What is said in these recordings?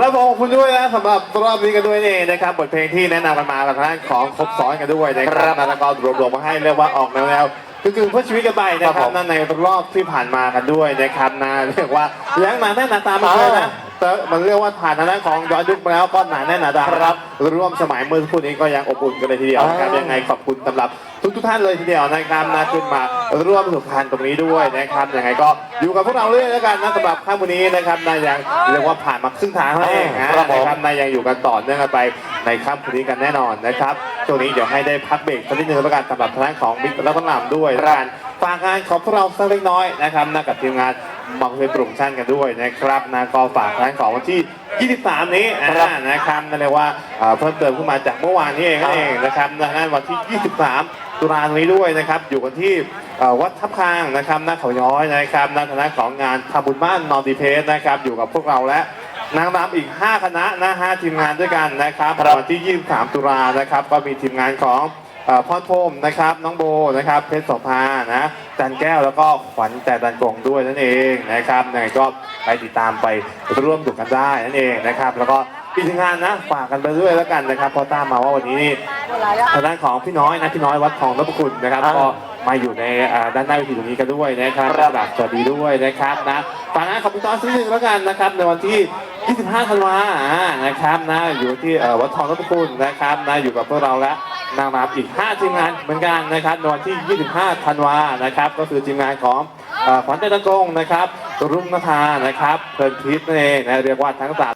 ครับผมคุณด้วยนะสำหรับรอบนี้กันด้วยนี่นะครับบทเพลงที่แนะนำกันมากับทางของครบซ้อนกันด้วยนะครับแล้วก็รวมๆมาให้เรียกว่าออกแนวก็คือเพื่อชีวิตกันไปนะครับในรอบที่ผ่านมากันด้วยนะครับนาเรียกว่าเลี้ยงมาแน่นาตามมาเลยนะ แต่มันเรียกว่าผ่านทางด้านของย้อนยุคมาแล้วก็หนาแน่นหนาตาครับ ร่วมสมัยเมื่อสักครู่นี้ก็ยังอบอุ่นกันเลยทีเดียวนะครับยังไงขอบคุณสำหรับทุกทุกๆท่านเลยทีเดียวนะครับนะขึ้นมาร่วมสนุกทานตรงนี้ด้วยนะครับยังไงก็อยู่กับพวกเราเรื่อยแล้วกันนะสำหรับค่ำวันนี้นะครับนะยังเรียกว่าผ่านมาครึ่งทางแล้วเองนะครับผมนะครับนายยังอยู่กันต่อเนื่องกันไปในค่ำคืนนี้กันแน่นอนนะครับช่วงนี้เดี๋ยวให้ได้พักเบรกสักนิดนึงแล้วกันสำหรับทางด้านของบิ๊กและก็ลำด้วยแล้วกันฝากงานของพวกเราสักเล็กน้อยนะครับนะกับทีมงาน บังเพ็ญโปรโมชั่นกันด้วยนะครับนะก็ฝากทางด้านของวันที่ 23 นี้อ่านะครับนั่นเรียกว่าเพิ่มเติมขึ้นมาจากเมื่อวานนี้เองนั่นเองนะครับนะฮะวันที่ 23 ตุลาคมนี้ด้วยนะครับ อยู่กันที่วัดทับคางนะครับหน้าเขาย้อยนะครับหน้าคณะของงานทำบุญบ้านนอนดีเพสนะครับ อยู่กับพวกเราและนางรำอีก 5 คณะนะฮะทีมงานด้วยกันนะครับวันที่ 23 ตุลานะครับ ก็มีทีมงานของ เอ่อพ่อโทมนะครับ น้องโบนะครับ เพชรโสภานะจันแก้วแล้วก็ขวัญแต่ดันกงด้วยนั่นเองนะครับยังไงก็ไปติดตามไปร่วมดูกันได้นั่นเองนะครับ แล้วก็อีกทีมงานนะฝากกันไปด้วยแล้วกันนะครับเพอตามมาว่าวันนี้นี่ทางด้านของพี่น้อยนะพี่น้อยวัดทองนพคุณนะครับอ่าก็มาอยู่ในอ่าด้านหน้าเวทีตรงนี้กันด้วยนะครับครับกราบสวัสดีด้วยนะครับนะฝากงานของพี่น้อยสักนิดนึงแล้วกันนะครับในวันที่ 25 ธันวาอ่านะครับนะอยู่ที่เอ่อวัดทองนพคุณนะครับนะอยู่กับพวกเราและ นางรำอีก 5 ทีมงานเหมือนกันนะครับในวันที่ 25 ธันวานะครับ ก็คือทีมงานของขวัญใจตะกงนะครับ รุ่งนภานะครับ เพลินพิษนั่นเองนะเรียกว่าทั้งสาม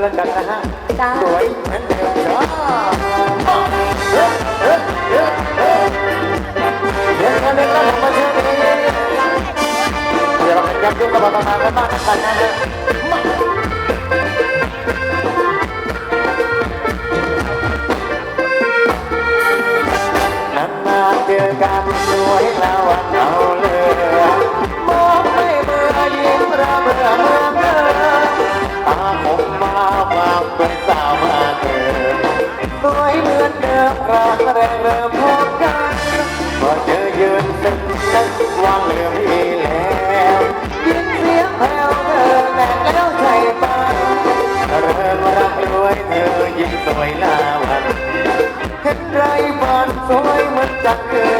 แล้วกันนะฮะสวยเหมือนเดิมจ้าเดี๋ยวกันเดี๋ยวกันผมมาช่วงนี้เดี๋ยวเราไปยับยุ่งกับประธานกันบ้างกันนะฮะ เ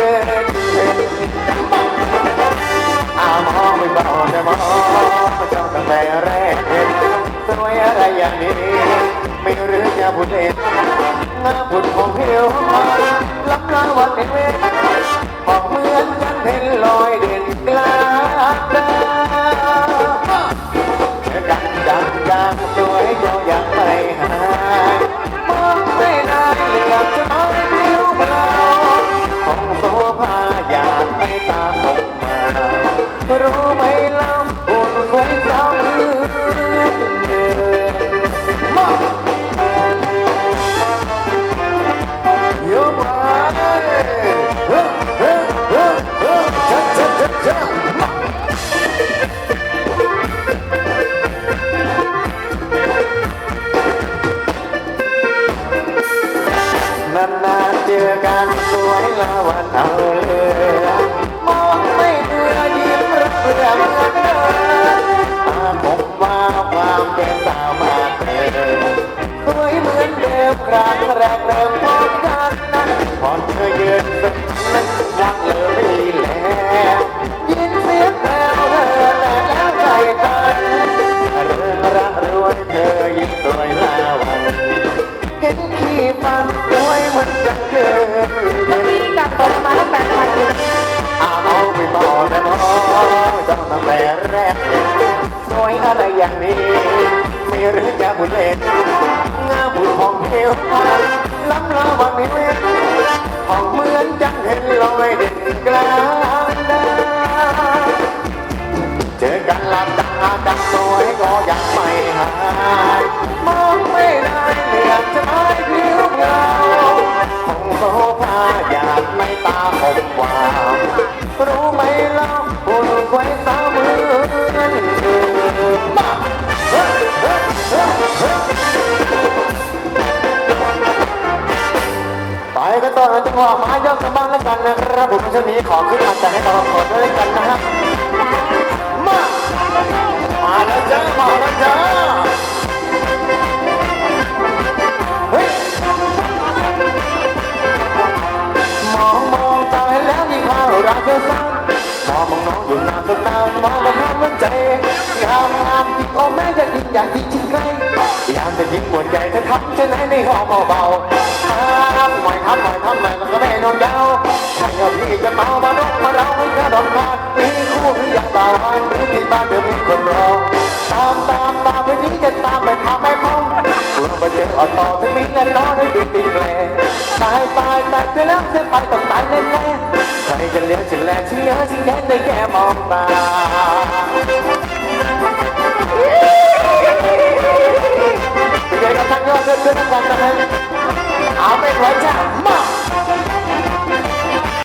า หรือจะบุญเล่นงาบุญของเทวล้ำลาวันนี้เว้นของเหมือนจังเห็นลอยเด่นกลางดาเจอกันลำดังอาดังสวยก็ยังไม่หายมองไม่ได้เหลือจะไม่ผิวเงาคงโซภาอยากไม่ตาคมวาวรู้ไหมเล่าอุ่นไว้สาวมือมา ไปกันต่อจังหวะมายกกันบ้างแล้วกันนะครับผมช่วงนี้ขอขึ้นมาจะให้เราขอด้วยกันนะครับ ไปแล้วเสียไปต้องตายแน่แน่ใครจะเลี้ยงจะแลชิ้นเนื้อชิ้นแค่ได้แค่มองตาเดี๋ยวกันทั้งยอดเพื่อนๆกันนะฮะเอาไปไว้จ้ามา